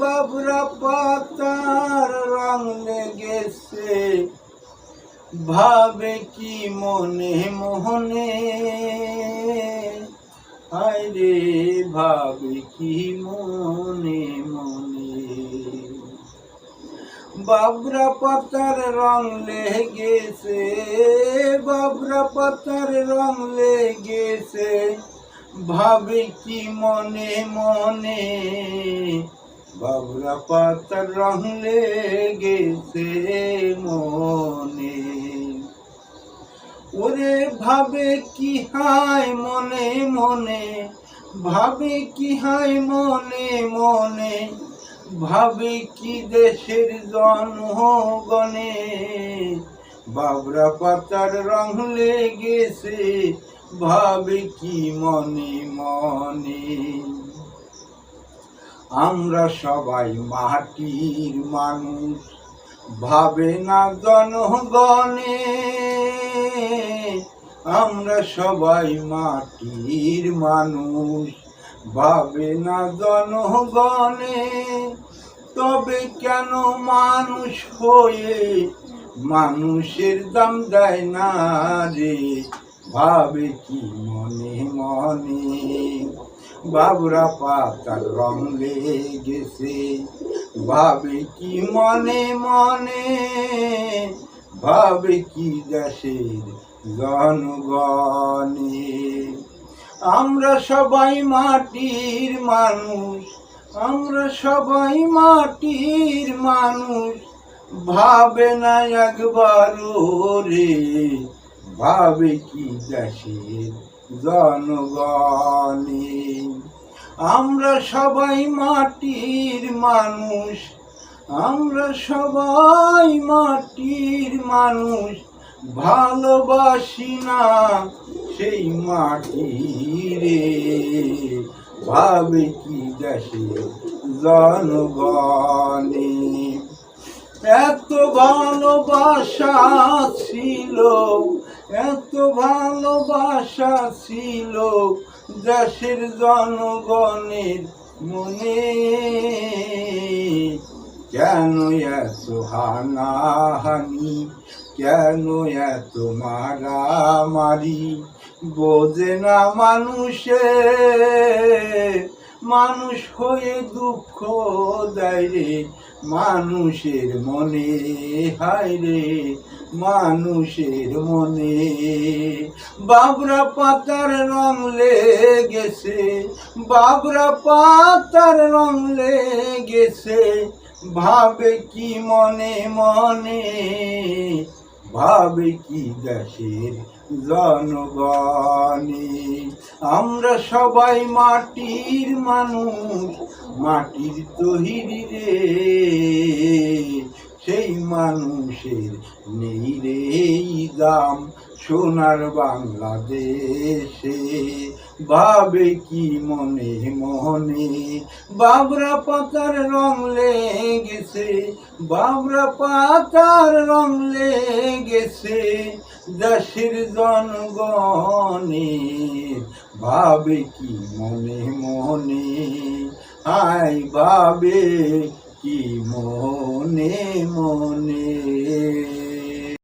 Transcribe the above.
বাবরা পাতার রং লেগেছে। ভাবে কি মনে হায় রে ভাবে কি মনে মনে বাবরা পাতার রং লেগেছে বাবরা পাতার রং লেগেছে। ভাবে কি মনে মনে বাবরা পাতার রং লেগেছে মনে। ওরে ভাবে কি হায় মনে মনে, ভাবে কি হায় মনে মনে, ভাবে কি দেশের জনগণে। বাবরা পাতার রং লেগেছে, ভাবে কি মনে মনে। আমরা সবাই মাটির মানুষ। ভাবে না জনগণে, আমরা সবাই মাটির মানুষ। ভাবে না জনগণে, তবে কেন মানুষ হয়ে মানুষের দাম দেয় না রে? ভাবে কি মনে মনে? বাবরা পাতার রং লেগেছে। ভাবে কি মনে মনে, ভাবে কি দেশের জনগণে। আমরা সবাই মাটির মানুষ, আমরা সবাই মাটির মানুষ। ভাবে না একবার ভাবে কি দেশের জনগণে আমরা সবাই মাটির মানুষ। আমরা সবাই মাটির মানুষ। ভালোবাসি না সেই মাটি রে। ভাবে কি দেশে জনগণে এত ভালোবাসা ছিল এত ভালোবাসা ছিল দেশের জনগণের মনে। কেন এত হানাহানি? কেন এত মারামারি? বোঝে না মানুষে। মানুষ হয়ে দুঃখ দেয় রে। মানুষের মনে, হায় রে, মানুষের মনে। বাবরা পাতার রং লেগেছে, বাবরা পাতার রং লেগেছে। ভাবে কি মনে মনে, ভাবে কি দেশের জনগণে। আমরা সবাই মাটির মানুষ মাটির তৈরি রে। সেই মানুষের নেই রে দাম। সোনার বাংলাদেশে ভাবে কি মনে মনে? বাবরা পাতার রং লেগেছে, বাবরা পাতার রং লেগেছে। দেশের জনগণে ভাবে কি মনে মনে? আই ভাবে কি মনে মনে